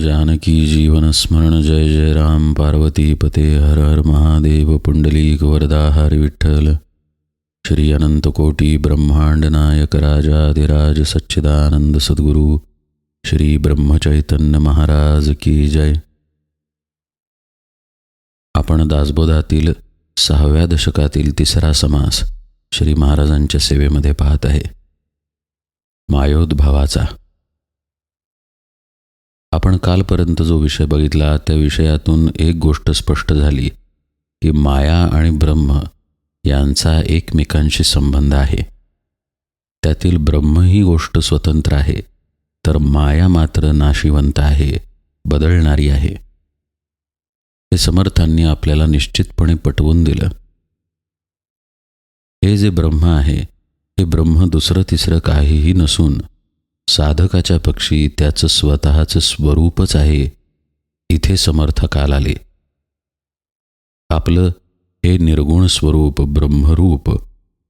जानकी जीवन स्मरण जय जय राम। पार्वती पते हर हर महादेव। पुंडलीक वरदा हर विठ्ठल। श्री अनंतकोटी ब्रह्मांड नायक राजाधिराज सच्चिदानंद सद्गुरु। श्री ब्रह्मचैतन्य महाराज की जय। आपण दासबोधातील सहाव्या दशकातील तिसरा समास श्री महाराजांच्या सेवेमध्ये पाहत आहे. मायोद्भवाचा आपण कालपर्यंत जो विषय बघितला त्या विषयातून एक गोष्ट स्पष्ट झाली की माया आणि ब्रह्म यांचा एकमेकांशी संबंध आहे. त्यातील ब्रह्म ही गोष्ट स्वतंत्र आहे तर माया मात्र नाशिवंत आहे बदलणारी आहे. हे समर्थांनी आपल्याला निश्चितपणे पटवून दिलं. हे जे ब्रह्म आहे हे ब्रह्म दुसरं तिसरं काहीही नसून साधकाच्या पक्षी त्याचं स्वतःचं स्वरूपच आहे. इथे समर्थकाल आले. आपलं हे निर्गुण स्वरूप ब्रह्मरूप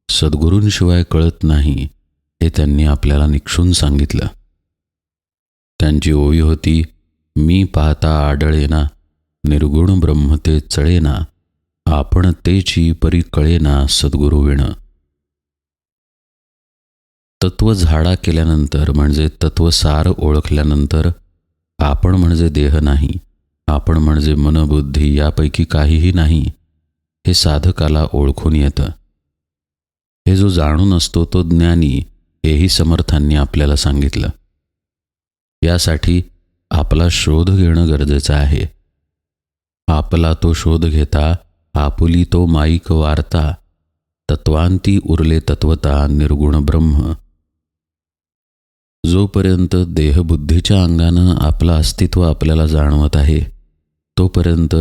सद्गुरूंशिवाय कळत नाही हे त्यांनी आपल्याला निक्षून सांगितलं. त्यांची ओवी होती मी पाहता आढळेना निर्गुण ब्रह्म ते चळेना आपण तेची परी कळेना सद्गुरुविण. तत्व झाडा केल्यानंतर म्हणजे तत्वसार ओळखल्यानंतर आपण म्हणजे देह नाही आपण म्हणजे मनबुद्धी यापैकी काहीही नाही हे साधकाला ओळखून येतं. हे जो जाणून असतो तो ज्ञानी हेही समर्थांनी आपल्याला सांगितलं. यासाठी आपला शोध घेणं गरजेचं आहे. आपला तो शोध घेता आपुली तो माईक वार्ता तत्वांती उरले तत्वता निर्गुण ब्रह्म. जोपर्यंत देहबुद्धीच्या अंगानं आपलं अस्तित्व आपल्याला जाणवत आहे तोपर्यंत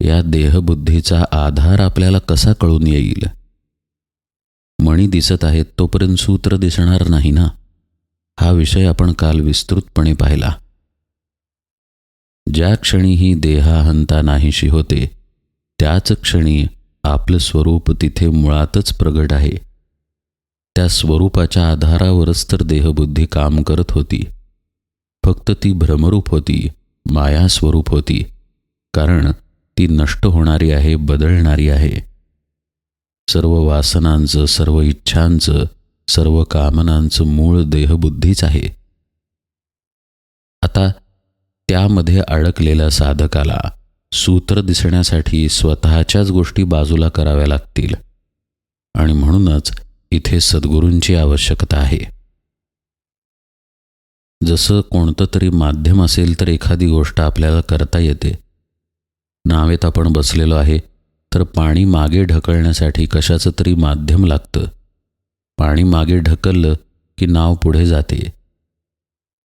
या देहबुद्धीचा आधार आपल्याला कसा कळून येईल? मणी दिसत आहेत तोपर्यंत सूत्र दिसणार नाही ना? हा विषय आपण काल विस्तृतपणे पाहिला. ज्या क्षणी ही देहाहंता नाहीशी होते त्याच क्षणी आपलं स्वरूप तिथे मुळातच प्रगट आहे. त्या स्वरूपाच्या आधारावरच तर देहबुद्धी काम करत होती. फक्त ती भ्रमरूप होती माया स्वरूप होती कारण ती नष्ट होणारी आहे बदलणारी आहे. सर्व वासनांचं सर्व इच्छांचं सर्व कामनांचं मूळ देहबुद्धीच आहे. आता त्यामध्ये अडकलेल्या साधकाला सूत्र दिसण्यासाठी स्वतःच्याच गोष्टी बाजूला कराव्या लागतील. आणि म्हणूनच इथे सद्गुरूंची आवश्यकता आहे. जसं कोणतं तरी माध्यम असेल तर एखादी गोष्ट आपल्याला करता येते. नावेत आपण बसलेलो आहे तर पाणी मागे ढकलण्यासाठी कशाचं तरी माध्यम लागतं. पाणी मागे ढकललं की नाव पुढे जाते.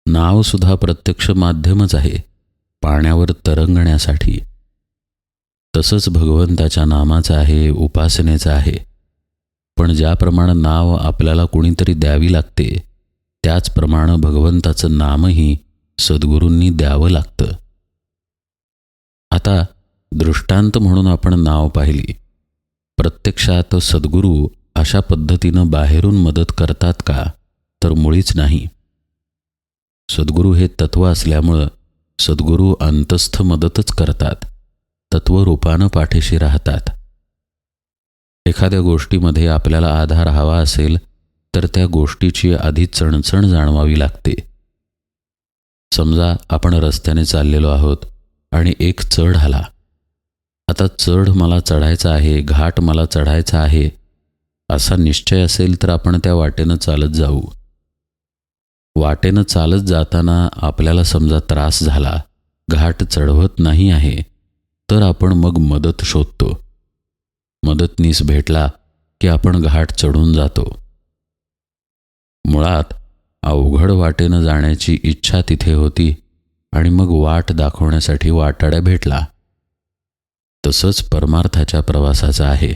नावसुद्धा प्रत्यक्ष माध्यमच आहे पाण्यावर तरंगण्यासाठी. तसंच भगवंताच्या नामाचं आहे उपासनेचं आहे. पण ज्याप्रमाणे नाव आपल्याला कुणीतरी द्यावी लागते त्याचप्रमाणे भगवंताचं नामही सद्गुरूंनी द्यावं लागतं. आता दृष्टांत म्हणून आपण नाव पाहिली. प्रत्यक्षात सद्गुरू अशा पद्धतीनं बाहेरून मदत करतात का तर मुळीच नाही. सद्गुरू हे तत्व असल्यामुळं सद्गुरू अंतस्थ मदतच करतात तत्वरूपानं पाठीशी राहतात. एखाद्या गोष्टीमध्ये आपल्याला आधार हवा असेल तर त्या गोष्टीची आधी चणचण जाणवावी लागते. समजा आपण रस्त्याने चाललेलो आहोत आणि एक चढ आला. आता चढ मला चढायचा आहे घाट मला चढायचा आहे असा निश्चय असेल तर आपण त्या वाटेनं चालत जाऊ. वाटेनं चालत जाताना आपल्याला समजा त्रास झाला घाट चढवत नाही आहे तर आपण मग मदत शोधतो. मदतनीस भेटला की आपण घाट चढून जातो. मुळात अवघड वाटेनं जाण्याची इच्छा तिथे होती आणि मग वाट दाखवण्यासाठी वाटाड्या भेटला. तसंच परमार्थाच्या प्रवासाचा आहे.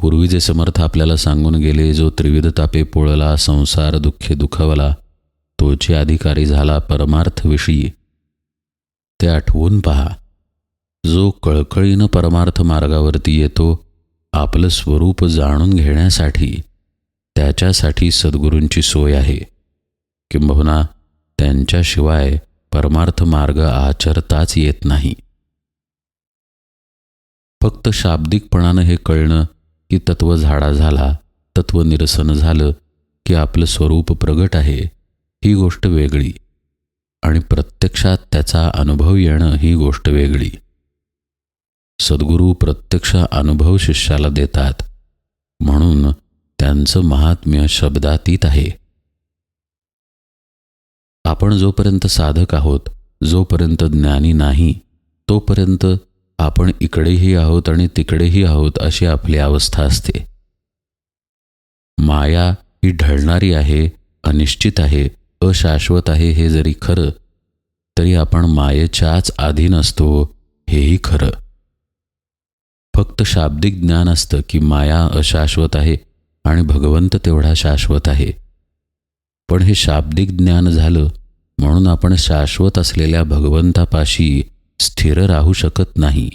पूर्वी जे समर्थ आपल्याला सांगून गेले जो त्रिविध तापे पोळला संसार दुःखे दुखवला तोचे अधिकारी झाला परमार्थविषयी. ते आठवून पहा. जो कळकळीनं परमार्थ मार्गावरती येतो आपलं स्वरूप जाणून घेण्यासाठी त्याच्यासाठी सद्गुरूंची सोय आहे. किंबहुना त्यांच्याशिवाय परमार्थ मार्ग आचरताच येत नाही. फक्त शाब्दिकपणानं हे कळणं की तत्व झाडा झाला तत्व निरसन झालं की आपलं स्वरूप प्रगट आहे ही गोष्ट वेगळी. आणि प्रत्यक्षात त्याचा अनुभव येणं ही गोष्ट वेगळी. सद्गुरू प्रत्यक्ष अनुभव शिष्याला देतात. म्हणून त्यांचं महात्म्य शब्दातीत आहे. आपण जोपर्यंत साधक आहोत जोपर्यंत ज्ञानी नाही तोपर्यंत आपण इकडेही आहोत आणि तिकडेही आहोत अशी आपली अवस्था असते. माया ही ढळणारी आहे अनिश्चित आहे अशाश्वत आहे हे जरी खरं तरी आपण मायेच्याच अधीन असतो हेही खरं. फक्त शाब्दिक ज्ञान असतं की माया अशाश्वत आहे आणि भगवंत तेवढा शाश्वत आहे. पण हे शाब्दिक ज्ञान झालं म्हणून आपण शाश्वत असलेल्या भगवंतापाशी स्थिर राहू शकत नाही.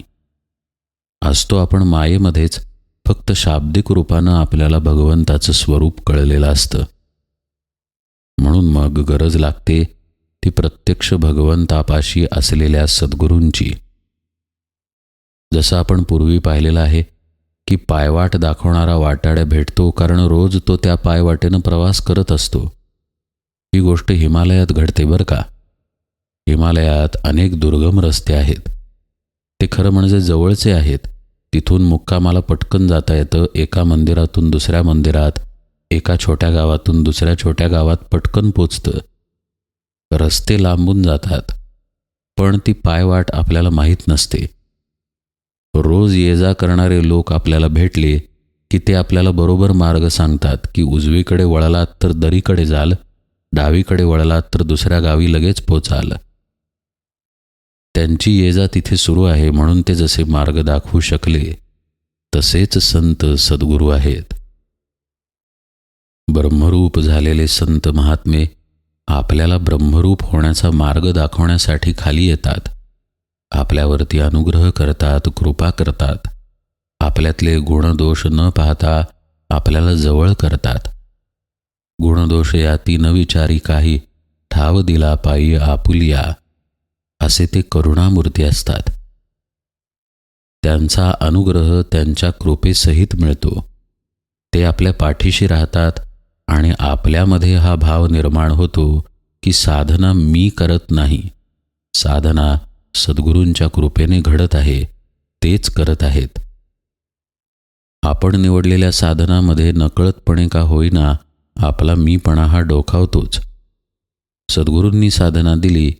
असतो आपण मायेमध्येच फक्त शाब्दिक रूपानं आपल्याला भगवंताचं स्वरूप कळलेलं असतं. म्हणून मग गरज लागते ती प्रत्यक्ष भगवंतापाशी असलेल्या सद्गुरूंची. जसं आपण पूर्वी पाहिलेलं आहे की पायवाट दाखवणारा वाटाड्या भेटतो कारण रोज तो त्या पायवाटेनं प्रवास करत असतो. ही गोष्ट हिमालयात घडते बरं का? हिमालयात अनेक दुर्गम रस्ते आहेत. ते खरं म्हणजे जवळचे आहेत. तिथून मुक्कामाला पटकन जाता येतं. एका मंदिरातून दुसऱ्या मंदिरात एका छोट्या गावातून दुसऱ्या छोट्या गावात पटकन पोचतं. रस्ते लांबून जातात. पण ती पायवाट आपल्याला माहीत नसते. रोज ये जा करणारे लोक आपल्याला भेटले की ते आपल्याला बरोबर मार्ग सांगतात की उजवीकडे वळलात तर दरीकडे जाल डावीकडे वळलात तर दुसऱ्या गावी लगेच पोचाल. त्यांची ये जा तिथे सुरू आहे म्हणून ते जसे मार्ग दाखवू शकले तसेच संत सद्गुरू आहेत. ब्रह्मरूप झालेले संत महात्मे आपल्याला ब्रह्मरूप होण्याचा मार्ग दाखवण्यासाठी खाली येतात. आपल्यावरती अनुग्रह करतात कृपा करतात. आपल्यातले गुणदोष न पाहता आपल्याला जवळ करतात. गुणदोष याती न विचारी काही ठाव दिला पायी आपुलिया. असे ते करुणामूर्ती असतात. त्यांचा अनुग्रह त्यांच्या कृपेसहित मिळतो. ते आपल्या पाठीशी राहतात आणि आपल्यामध्ये हा भाव निर्माण होतो की साधना मी करत नाही. साधना सद्गुरूंच्या कृपेने घडत आहे तेच करत आहेत. आपण निवडलेल्या साधनामध्ये नकळतपणे का होईना आपला मीपणा हा डोखावतोच. सद्गुरूंनी साधना दिली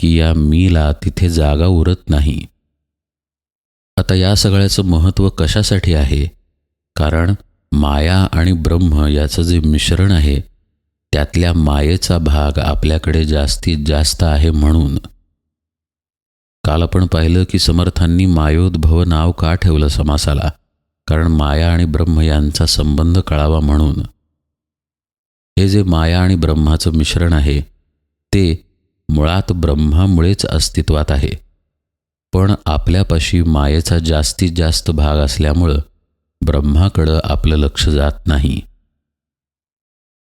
की या मीला तिथे जागा उरत नाही. आता या सगळ्याचं महत्त्व कशासाठी आहे? कारण माया आणि ब्रह्म याचं जे मिश्रण आहे त्यातल्या मायेचा भाग आपल्याकडे जास्तीत जास्त आहे म्हणून. काल आपण पाहिलं की समर्थांनी मायोद्भव नाव का ठेवलं समासाला? कारण माया आणि ब्रह्म यांचा संबंध कळावा म्हणून. हे जे माया आणि ब्रह्माचं मिश्रण आहे ते मुळात ब्रह्मामुळेच अस्तित्वात आहे. पण आपल्यापाशी मायेचा जास्तीत जास्त भाग असल्यामुळं ब्रह्माकडं आपलं लक्ष जात नाही.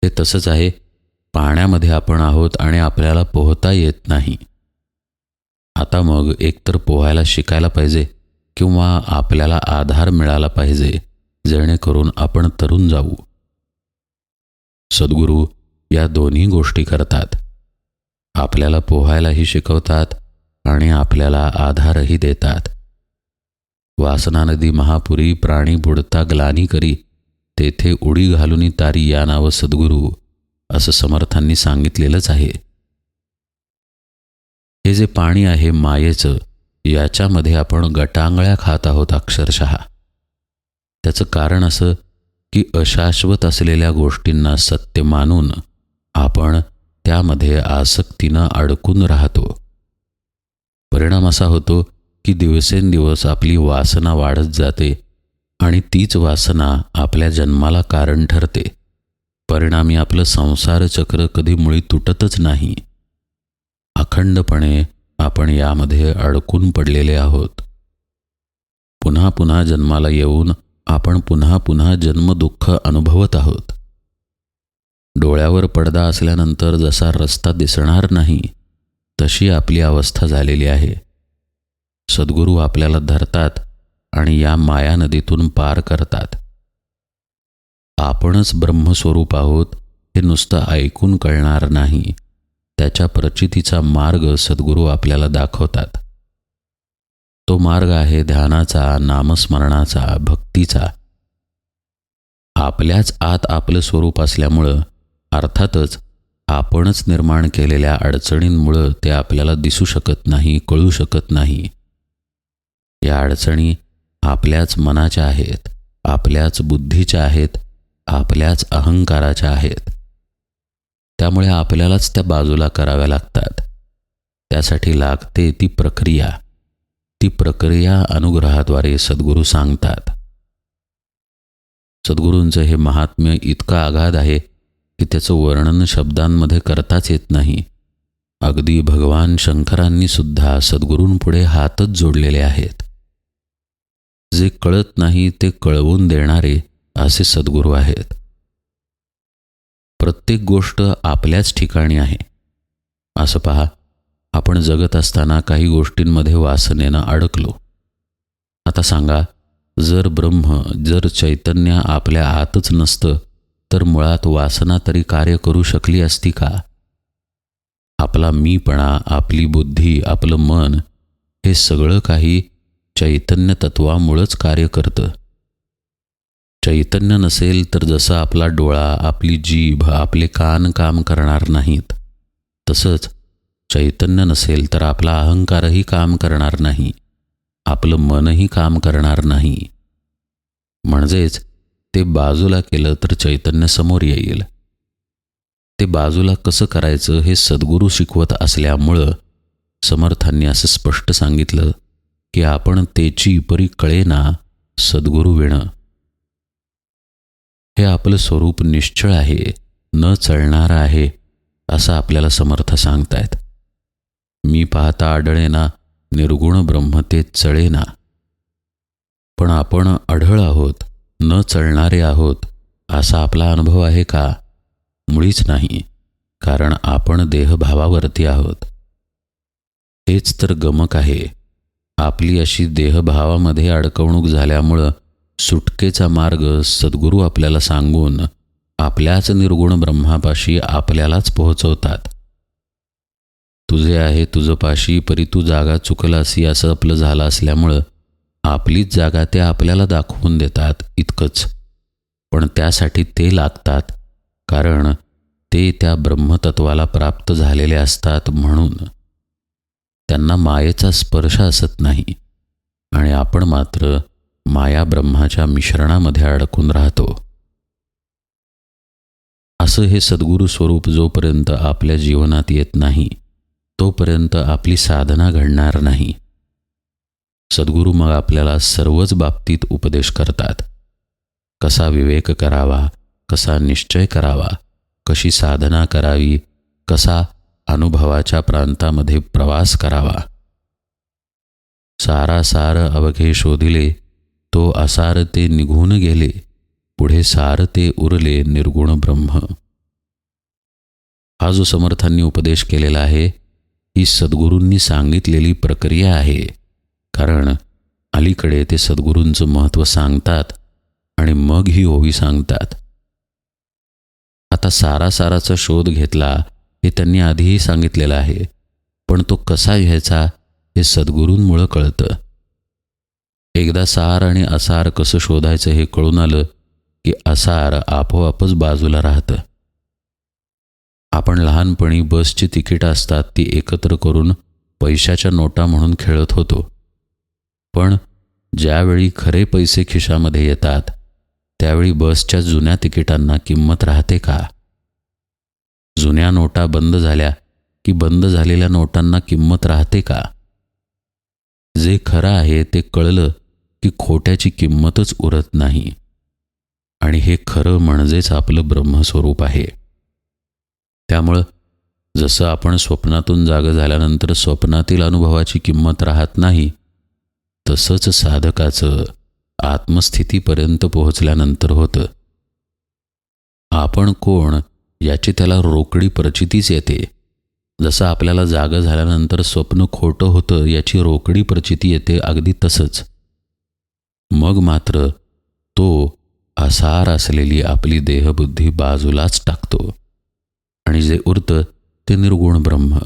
हे तसंच आहे पाण्यामध्ये आपण आहोत आणि आपल्याला पोहता येत नाही. आता मग एकतर पोहायला शिकायला पाहिजे किंवा आपल्याला आधार मिळाला पाहिजे जेणेकरून आपण तरुण जाऊ. सद्गुरू या दोन्ही गोष्टी करतात. आपल्याला पोहायलाही शिकवतात आणि आपल्याला आधारही देतात. वासना नदी महापुरी प्राणी बुडता ग्लानी करी तेथे उडी घालूनी तारी या नावं सद्गुरू असं समर्थांनी सांगितलेलंच आहे. हे जे पाणी आहे मायेचं याच्यामध्ये आपण गटांगळ्या खात आहोत अक्षरशः. त्याचं कारण असं की अशाश्वत असलेल्या गोष्टींना सत्य मानून आपण त्यामध्ये आसक्तीनं अडकून राहतो. परिणाम असा होतो की दिवसेंदिवस आपली वासना वाढत जाते आणि तीच वासना आपल्या जन्माला कारण ठरते. परिणामी आपलं संसार चक्र कधी मुळी तुटतच नाही. अखंडपणे आपण यामध्ये अडकून पडलेले आहोत. पुन्हा पुन्हा जन्माला येऊन आपण पुन्हा पुन्हा जन्मदुःख अनुभवत आहोत. डोळ्यावर पडदा असल्यानंतर जसा रस्ता दिसणार नाही तशी आपली अवस्था झालेली आहे. सद्गुरू आपल्याला धरतात आणि या माया नदीतून पार करतात. आपणच ब्रह्मस्वरूप आहोत हे नुसतं ऐकून कळणार नाही. त्याच्या प्रचितीचा मार्ग सद्गुरू आपल्याला दाखवतात. तो मार्ग आहे ध्यानाचा नामस्मरणाचा भक्तीचा. आपल्याच आत आपलं स्वरूप असल्यामुळं अर्थातच आपणच निर्माण केलेल्या अडचणींमुळं ते आपल्याला दिसू शकत नाही कळू शकत नाही. या अडचणी आपल्याच मनाच्या आहेत आपल्याच बुद्धीच्या आहेत आपल्याच अहंकाराच्या आहेत. त्यामुळे आपल्यालाच त्या बाजूला कराव्या लागतात. त्यासाठी लागते ती प्रक्रिया. ती प्रक्रिया अनुग्रहाद्वारे सद्गुरू सांगतात. सद्गुरूंचं हे महात्म्य इतकं आघात आहे की त्याचं वर्णन शब्दांमध्ये करताच येत नाही. अगदी भगवान शंकरांनी सुद्धा सद्गुरूंपुढे हातच जोडलेले आहेत. जे कळत नाही ते कळवून देणारे असे सद्गुरू आहेत. प्रत्येक गोष्ट आपल्याच ठिकाणी आहे. असं पहा आपण जगत असताना काही गोष्टींमध्ये वासनेनं अडकलो. आता सांगा जर ब्रह्म जर चैतन्य आपल्या आतच नसतं तर मुळात वासना तरी कार्य करू शकली असती का? आपला मीपणा आपली बुद्धी आपलं मन हे सगळं काही चैतन्य तत्वामुळंच कार्य करतं. चैतन्य नसेल तर जसं आपला डोळा आपली जीभ आपले कान काम करणार नाहीत तसंच चैतन्य नसेल तर आपला अहंकारही काम करणार नाही आपलं मनही काम करणार नाही. म्हणजेच ते बाजूला केलं तर चैतन्य समोर येईल. ते बाजूला कसं करायचं हे सद्गुरू शिकवत असल्यामुळं समर्थांनी असं स्पष्ट सांगितलं की आपण तेची परी कळेना सद्गुरू विणं. हे आपलं स्वरूप निश्चळ आहे न चळणारं आहे असं आपल्याला समर्थ सांगतायत. मी पाहता आढळेना निर्गुण ब्रह्म ते चळेना. पण आपण आढळ आहोत न चळणारे आहोत असा आपला अनुभव आहे का? मुळीच नाही कारण आपण देहभावावरती आहोत. हेच तर गमक आहे. आपली अशी देहभावामध्ये अडकवणूक झाल्यामुळं सुटकेचा मार्ग सद्गुरू आपल्याला सांगून आपल्याच निर्गुण ब्रह्मापाशी आपल्यालाच पोहोचवतात. तुझे आहे तुझं पाशी परी तू जागा चुकलासी असं आपलं झालं असल्यामुळं आपलीच जागा ते आपल्याला दाखवून देतात इतकंच. पण त्यासाठी ते लागतात कारण ते त्या ब्रह्मतत्वाला प्राप्त झालेले असतात म्हणून. त्यांना मायेचा स्पर्श असत नाही. आणि आपण मात्र माया ब्रह्माच्या मिश्रणामध्ये अडकून राहतो. असं हे सद्गुरू स्वरूप जोपर्यंत आपल्या जीवनात येत नाही तोपर्यंत आपली साधना घडणार नाही. सद्गुरू मग आपल्याला सर्वच बाबतीत उपदेश करतात. कसा विवेक करावा कसा निश्चय करावा कशी साधना करावी कसा अनुभवाच्या प्रांतामध्ये प्रवास करावा. सारा सार अवघे शोधिले तो असार ते निघून गेले पुढे सार ते उरले निर्गुण ब्रह्म. हा जो समर्थांनी उपदेश केलेला आहे ही सद्गुरूंनी सांगितलेली प्रक्रिया आहे. कारण अलीकडे ते सद्गुरूंचं महत्त्व सांगतात आणि मग ही ओवी सांगतात. आता सारा साराचा शोध घेतला हे त्यांनी आधीही सांगितलेलं आहे पण तो कसा घ्यायचा हे सद्गुरूंमुळं कळतं. एकदा सार आणि असार कसं शोधायचं हे कळून आलं की असार आपोआपच बाजूला राहतं. आपण लहानपणी बसची तिकीटं असतात ती एकत्र करून पैशाच्या नोटा म्हणून खेळत होतो. पण ज्यावेळी खरे पैसे खिशामध्ये येतात त्यावेळी बसच्या जुन्या तिकिटांना किंमत राहते का? जुन्या नोटा बंद झाल्या की बंद झालेल्या नोटांना किंमत राहते का? जे खरं आहे ते कळलं की खोट्याची किंमतच उरत नाही. आणि हे खरं म्हणजेच आपलं ब्रह्मस्वरूप आहे. त्यामुळं जसं आपण स्वप्नातून जाग झाल्यानंतर स्वप्नातील अनुभवाची किंमत राहत नाही तसंच साधकाचं आत्मस्थितीपर्यंत पोहोचल्यानंतर होतं. आपण कोण याची त्याला रोकडी प्रचितीच येते. जसं आपल्याला जाग झाल्यानंतर स्वप्न खोटं होतं याची रोकडी प्रचिती येते अगदी तसंच. मग मात्र तो आसार असलेली आपली देहबुद्धी बाजूलाच टाकतो. आणि जे उरतं ते निर्गुण ब्रह्म.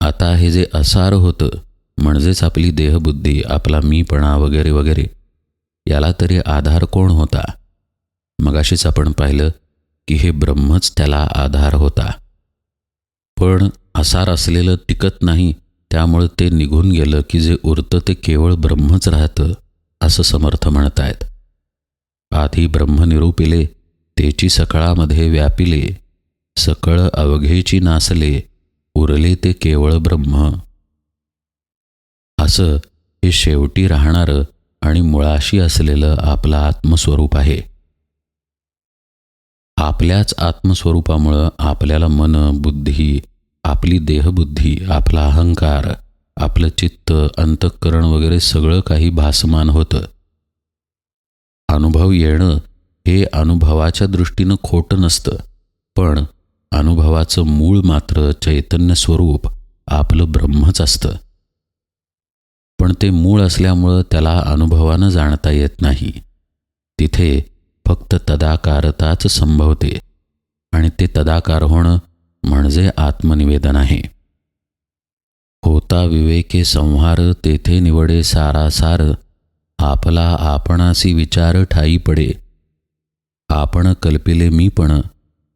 आता हे जे असार होतं म्हणजेच आपली देहबुद्धी आपला मीपणा वगैरे वगैरे याला तरी आधार कोण होता? मगाशीच आपण पाहिलं की हे ब्रह्मच त्याला आधार होता. पण असार असलेलं टिकत नाही त्यामुळं ते निघून गेलं की जे उरतं ते केवळ ब्रह्मच राहतं असं समर्थ म्हणतायत. आधी ब्रह्म निरूपिले तेची सकाळामध्ये व्यापिले सकळ अवघेची नासले उरले ते केवळ ब्रह्म. असं हे शेवटी राहणारं आणि मुळाशी असलेलं आपलं आत्मस्वरूप आहे. आपल्याच आत्मस्वरूपामुळं आपल्याला मन बुद्धी आपली देहबुद्धी आपला अहंकार आपलं चित्त अंतःकरण वगैरे सगळं काही भासमान होतं. अनुभव येणं हे अनुभवाच्या दृष्टीनं खोटं नसतं पण अनुभवाचं मूळ मात्र चैतन्य स्वरूप आपलं ब्रह्मच असतं. पण ते मूळ असल्यामुळं त्याला अनुभवानं जाणता येत नाही. तिथे फक्त तदाकारताच संभवते आणि ते तदाकार होणं म्हणजे आत्मनिवेदन आहे. होता विवेके संहार तेथे निवडे सारासार आपला आपणासी विचार ठाई पडे. आपण कल्पिले मी पण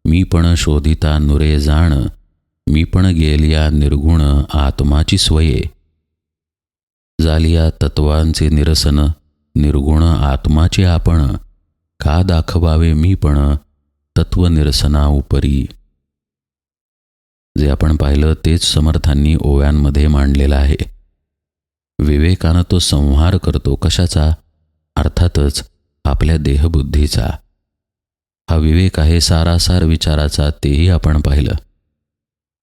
मी पण शोधिता नुरे जाण मी पण गेलिया निर्गुण आत्माची स्वये. झालिया तत्वांचे निरसन निर्गुण आत्माचे आपण का दाखवावे मी पण तत्वनिरसना उपरी जे आपण पाहिलं तेच समर्थांनी ओव्यांमध्ये मांडलेलं आहे. विवेकानं तो संहार करतो कशाचा? अर्थातच आपल्या देहबुद्धीचा. हा विवेक आहे सारासार विचाराचा तेही आपण पाहिलं.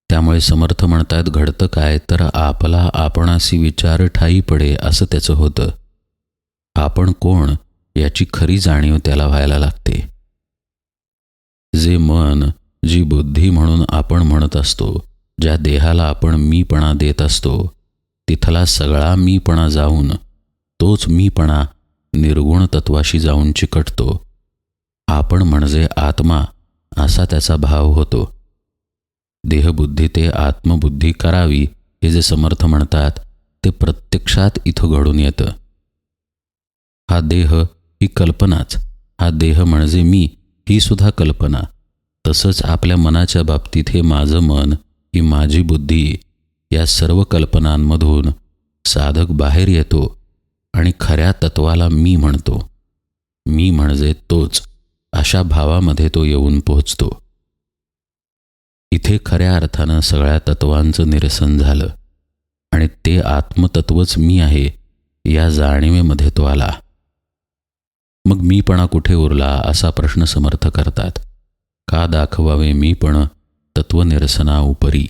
त्यामुळे समर्थ म्हणतात घडतं काय? तर आपला आपणाशी विचार ठाई पडे असं त्याचं होतं. आपण कोण याची खरी जाणीव त्याला व्हायला लागते. जे मन जी बुद्धी म्हणून आपण म्हणत असतो ज्या देहाला आपण मीपणा देत असतो तिथला सगळा मीपणा जाऊन तोच मीपणा निर्गुण तत्वाशी जाऊन चिकटतो. आपण म्हणजे आत्मा असा त्याचा भाव होतो. देहबुद्धी ते आत्मबुद्धी करावी हे जे समर्थ म्हणतात ते प्रत्यक्षात इथं घडून येतं. हा देह ही कल्पनाच हा देह म्हणजे मी ही सुद्धा कल्पना. तसंच आपल्या मनाच्या बाबतीत हे माझं मन ही माझी बुद्धी या सर्व कल्पनांमधून साधक बाहेर येतो आणि खऱ्या तत्वाला मी म्हणतो. मी म्हणजे तोच अशा भावामध्ये तो येऊन पोहोचतो. इथे खऱ्या अर्थानं सगळ्या तत्वांचं निरसन झालं आणि ते आत्मतत्वच मी आहे या जाणीवेमध्ये तो आला. मग मीपणा कुठे उरला असा प्रश्न समर्थ करतात. का दाखवावे मी पण तत्वनिरसना उपरी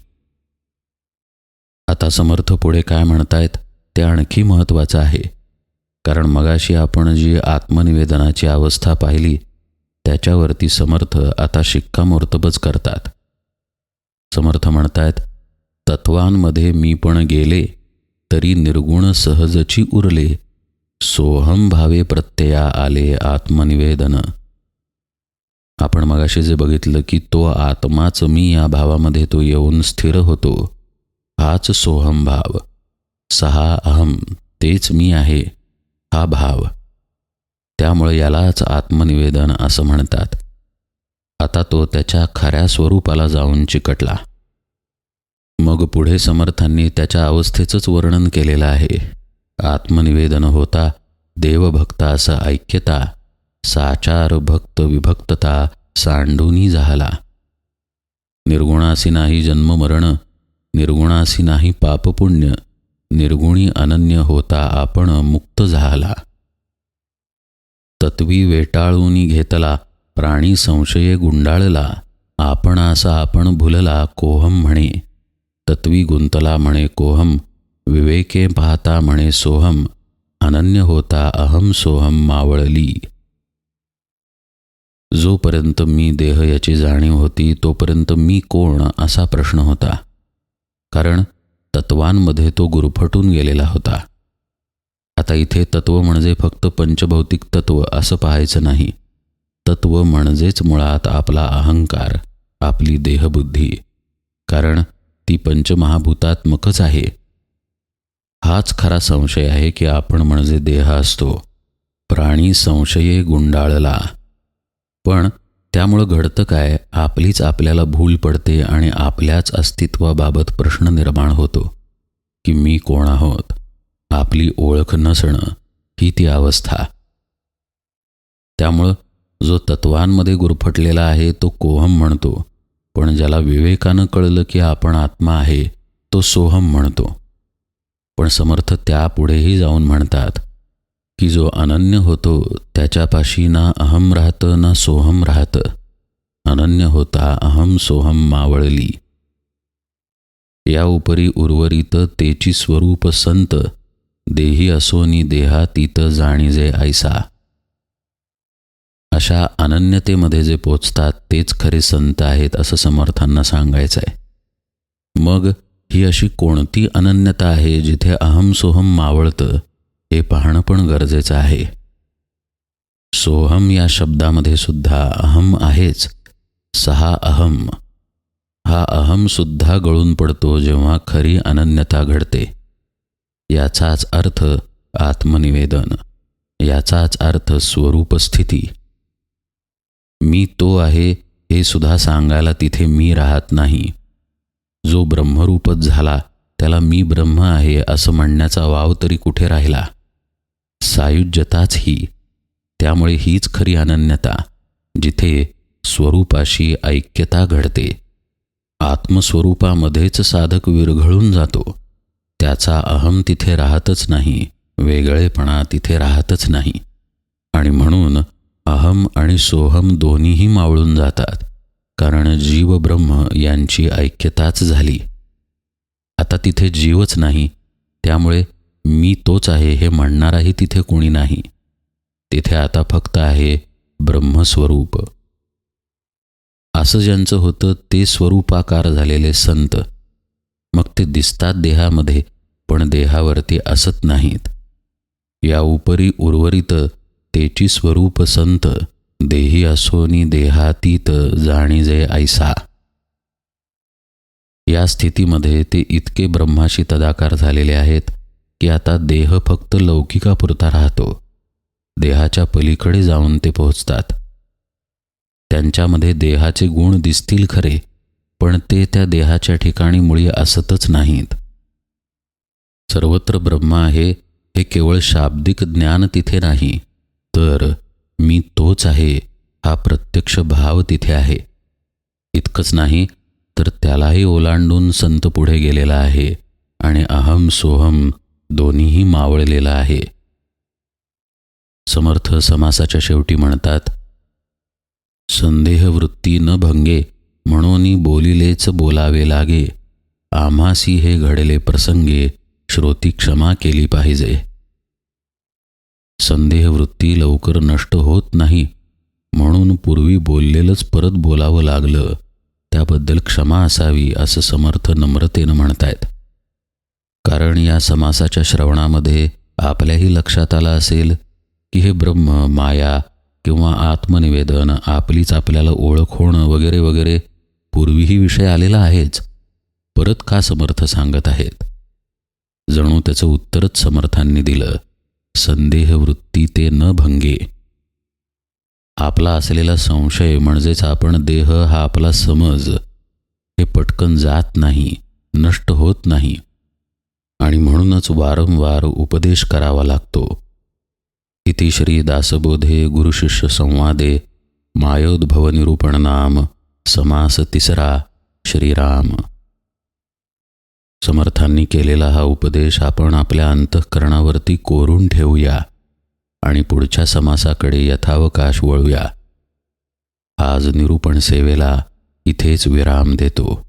आता समर्थ पुढे काय म्हणतायत ते आणखी महत्त्वाचं आहे. कारण मगाशी आपण जी आत्मनिवेदनाची अवस्था पाहिली त्याच्यावरती समर्थ आता शिक्कामोर्तबच करतात. समर्थ म्हणतायत तत्वांमध्ये मी पण गेले तरी निर्गुण सहजची उरले सोहम भावे प्रत्यया आले आत्मनिवेदन. आपण मगाशी जे बघितलं की तो आत्माच मी या भावामध्ये तो येऊन स्थिर होतो. हाच सोहम भाव. सहा अहम तेच मी आहे हा भाव. त्यामुळे यालाच आत्मनिवेदन असं म्हणतात. आता तो त्याच्या खऱ्या स्वरूपाला जाऊन चिकटला. मग पुढे समर्थांनी त्याच्या अवस्थेचंच वर्णन केलेलं आहे. आत्मनिवेदन होता देवभक्तास ऐक्यता साचार भक्त विभक्तता सांडूनी झाला. निर्गुणासी नाही जन्ममरण निर्गुणासी नाही पापपुण्य निर्गुणी अनन्य होता आपण मुक्त झाला. तत्वी वेटाळूनी घेतला प्राणी संशये गुंडाळला आपण असा आपण भुलला कोहम म्हणे. तत्वी गुंतला म्हणे कोहम विवेके पाहता म्हणे सोहम अनन्य होता अहम सोहम मावळली. जोपर्यंत मी देह याची जाणीव होती तोपर्यंत मी कोण असा प्रश्न होता. कारण तत्वांमध्ये तो गुरफटून गेलेला होता. आता इथे तत्व म्हणजे फक्त पंचभौतिक तत्व असं पाहायचं नाही. तत्व म्हणजेच मुळात आपला अहंकार आपली देहबुद्धी. कारण ती पंचमहाभूतात्मकच आहे. हाच खरा संशय आहे की आपण म्हणजे देह असतो. प्राणी संशये गुंडाळला. पण त्यामुळं घडतं काय? आपलीच आपल्याला भूल पडते आणि आपल्याच अस्तित्वाबाबत प्रश्न निर्माण होतो की मी कोण आहोत? आपली ओळख नसणं ही ती अवस्था. त्यामुळं जो तत्वांमध्ये गुरफटलेला आहे तो कोहम म्हणतो. पण ज्याला विवेकानं कळलं की आपण आत्मा आहे तो सोहम म्हणतो. पण समर्थ त्यापुढेही जाऊन म्हणतात की जो अनन्य होतो त्याच्यापाशी ना अहम राहतं ना सोहम राहतं. अनन्य होता अहम सोहम मावळली. या उपरी उर्वरित तेची स्वरूप संत देही असोनी देहातीत जाणीजे ऐसा अशा अनन्यतेमध्ये जे पोचतात तेच खरे संत आहेत असं समर्थांना सांगायचं आहे मग ही अशी कोणती अनन्यता आहे जिथे अहम सोहम मावळतं? हे पाहणं पण गरजेचं आहे. सोहम या शब्दामध्ये सुद्धा अहम आहेच. सहा अहम. हा अहम सुद्धा गळून पडतो जेव्हा खरी अनन्यता घडते. याचाच अर्थ आत्मनिवेदन. याचाच अर्थ स्वरूपस्थिती. मी तो आहे हे सुद्धा सांगायला तिथे मी राहत नाही. जो ब्रह्मरूपच झाला त्याला मी ब्रह्म आहे असं म्हणण्याचा वाव तरी कुठे राहिला? सायुज्यताच ही. त्यामुळे हीच खरी अनन्यता जिथे स्वरूपाशी ऐक्यता घडते. आत्मस्वरूपामध्येच साधक विरघळून जातो. त्याचा अहम तिथे राहतच नाही वेगळेपणा तिथे राहतच नाही. आणि म्हणून अहम आणि सोहम दोन्हीही मावळून जातात कारण जीव ब्रह्म यांची ऐक्यताच झाली. आता तिथे जीवच नाही त्यामुळे मी तोच आहे हे म्हणणाराही तिथे कोणी नाही. तिथे आता फक्त आहे ब्रह्मस्वरूप. असं ज्यांचं होतं ते स्वरूपाकार झालेले संत. मग ते दिसतात देहामध्ये पण देहावरती असत नाहीत. या उपरी उर्वरित तेची स्वरूप संत देही असोनी देहातीत जाणीजे ऐसा. या स्थितीमध्ये ते इतके ब्रह्माशी तदाकार झालेले आहेत की आता देह फक्त लौकिकापुरता राहतो. देहाच्या पलीकडे जाऊन ते पोहोचतात. त्यांच्यामध्ये देहाचे गुण दिसतील खरे पण ते त्या देहाच्या ठिकाणी मुळी असतच नाहीत. सर्वत्र ब्रह्म आहे हे केवळ शाब्दिक ज्ञान तिथे नाही तर मी तोच आहे हा प्रत्यक्ष भाव तिथे आहे. इतकंच नाही तर त्यालाही ओलांडून संत पुढे गेलेला आहे आणि अहम सोहम दोन्हीही मावळलेला आहे. समर्थ समासाच्या शेवटी म्हणतात संदेहवृत्ती न भंगे म्हणून बोलिलेच बोलावे लागे. आम्हासी हे घडले प्रसंगे श्रोती क्षमा केली पाहिजे. संदेहवृत्ती लवकर नष्ट होत नाही म्हणून पूर्वी बोललेलंच परत बोलावं लागलं. त्याबद्दल क्षमा असावी असं समर्थ नम्रतेनं म्हणतायत. कारण या समासाच्या श्रवणामध्ये आपल्याही लक्षात आलं असेल की हे ब्रह्म माया किंवा आत्मनिवेदन आपलीच आपल्याला ओळख होणं वगैरे वगैरे पूर्वीही विषय आलेला आहेच. परत का समर्थ सांगत आहेत? जणू त्याचं उत्तरच समर्थांनी दिलं. संदेह वृत्ती ते न भंगे. आपला असलेला संशय म्हणजेच आपण देह हा आपला समज. हे पटकन जात नाही नष्ट होत नाही. आणि म्हणूनच वारंवार उपदेश करावा लागतो. इति श्री दासबोधे गुरुशिष्य संवादे मायोद्भव निरूपण नाम समास तिसरा श्रीराम. समर्थांनी केलेला हा उपदेश आपण आपल्या अंतःकरणावरती कोरून ठेवूया आणि पुढच्या समासाकडे यथावकाश वळूया. आज निरूपण सेवेला इथेच विराम देतो.